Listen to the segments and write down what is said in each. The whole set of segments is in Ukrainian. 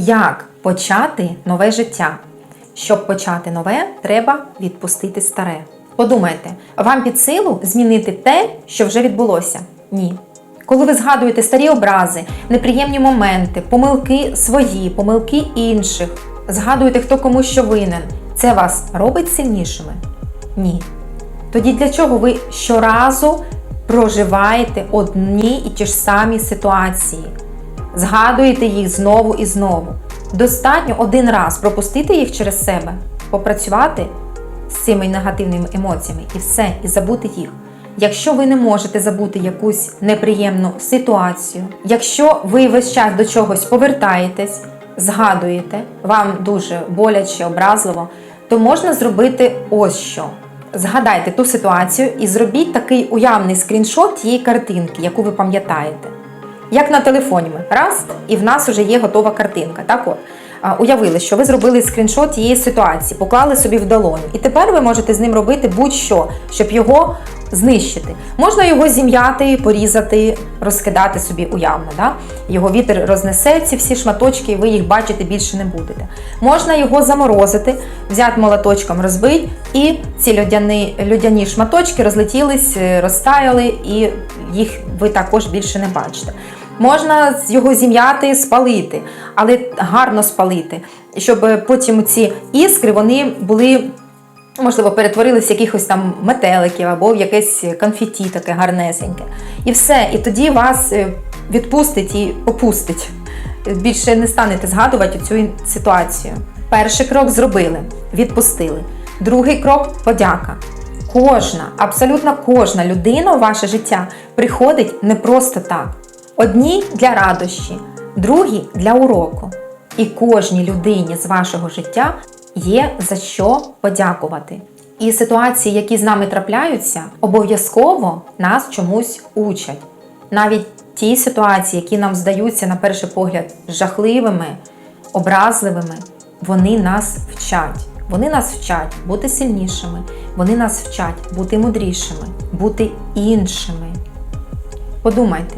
Як почати нове життя? Щоб почати нове, треба відпустити старе. Подумайте, вам під силу змінити те, що вже відбулося? Ні. Коли ви згадуєте старі образи, неприємні моменти, помилки свої, помилки інших, згадуєте, хто кому що винен, це вас робить сильнішими? Ні. Тоді для чого ви щоразу проживаєте одні і ті ж самі ситуації? Згадуєте їх знову і знову. Достатньо один раз пропустити їх через себе, попрацювати з цими негативними емоціями і все, і забути їх. Якщо ви не можете забути якусь неприємну ситуацію, якщо ви весь час до чогось повертаєтесь, згадуєте, вам дуже боляче, образливо, то можна зробити ось що. Згадайте ту ситуацію і зробіть такий уявний скріншот тієї картинки, яку ви пам'ятаєте. Як на телефоні ми раз, і в нас вже є готова картинка. Так от, уявили, що ви зробили скріншот тієї ситуації, поклали собі в долоню. І тепер ви можете з ним робити будь-що, щоб його знищити. Можна його зім'яти, порізати, розкидати собі уявно. Да? Його вітер рознесе ці всі шматочки, і ви їх бачити більше не будете. Можна його заморозити, взяти молоточком, розбити, і ці льодяні, льодяні шматочки розлетілись, е, розтаяли, і їх ви також більше не бачите. Можна його зім'яти, спалити, але гарно спалити, щоб потім ці іскри вони були, можливо, перетворилися в якихось там метеликів або в якесь конфеті таке гарнесеньке. І все. І тоді вас е, відпустить і опустить. Більше не станете згадувати цю ситуацію. Перший крок зробили, відпустили. Другий крок подяка. Кожна, абсолютно кожна людина у ваше життя приходить не просто так. Одні для радощі, другі для уроку. І кожній людині з вашого життя є за що подякувати. І ситуації, які з нами трапляються, обов'язково нас чомусь учать. Навіть ті ситуації, які нам здаються на перший погляд жахливими, образливими, вони нас вчать. Вони нас вчать бути сильнішими, вони нас вчать бути мудрішими, бути іншими. Подумайте,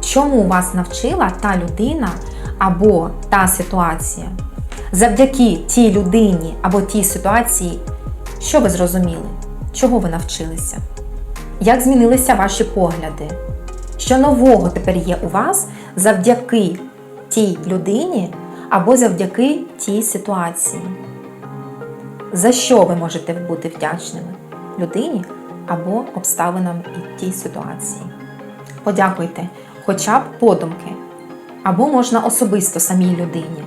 чому вас навчила та людина або та ситуація? Завдяки тій людині або тій ситуації, що ви зрозуміли? Чого ви навчилися? Як змінилися ваші погляди? Що нового тепер є у вас завдяки тій людині або завдяки тій ситуації? За що ви можете бути вдячними людині або обставинам і тій ситуації? Подякуйте хоча б подумки, або можна особисто самій людині.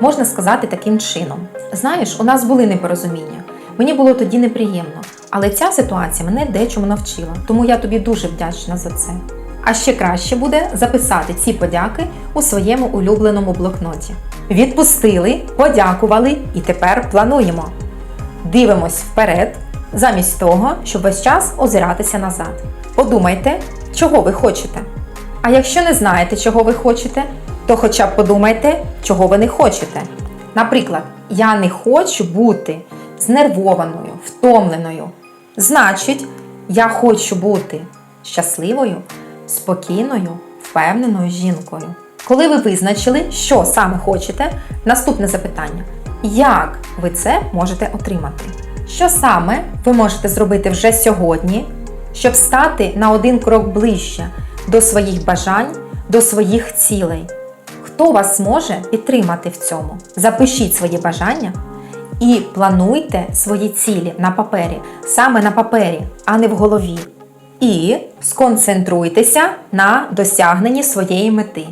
Можна сказати таким чином: знаєш, у нас були непорозуміння. Мені було тоді неприємно, але ця ситуація мене дечому навчила, тому я тобі дуже вдячна за це. А ще краще буде записати ці подяки у своєму улюбленому блокноті. Відпустили, подякували і тепер плануємо. Дивимось вперед, замість того, щоб весь час озиратися назад. Подумайте, чого ви хочете. А якщо не знаєте, чого ви хочете, то хоча б подумайте, чого ви не хочете. Наприклад, я не хочу бути знервованою, втомленою. Значить, я хочу бути щасливою, спокійною, впевненою жінкою. Коли ви визначили, що саме хочете, наступне запитання: як ви це можете отримати? Що саме ви можете зробити вже сьогодні, щоб стати на один крок ближче до своїх бажань, до своїх цілей? Хто вас зможе підтримати в цьому? Запишіть свої бажання і плануйте свої цілі на папері, саме на папері, а не в голові. І сконцентруйтеся на досягненні своєї мети.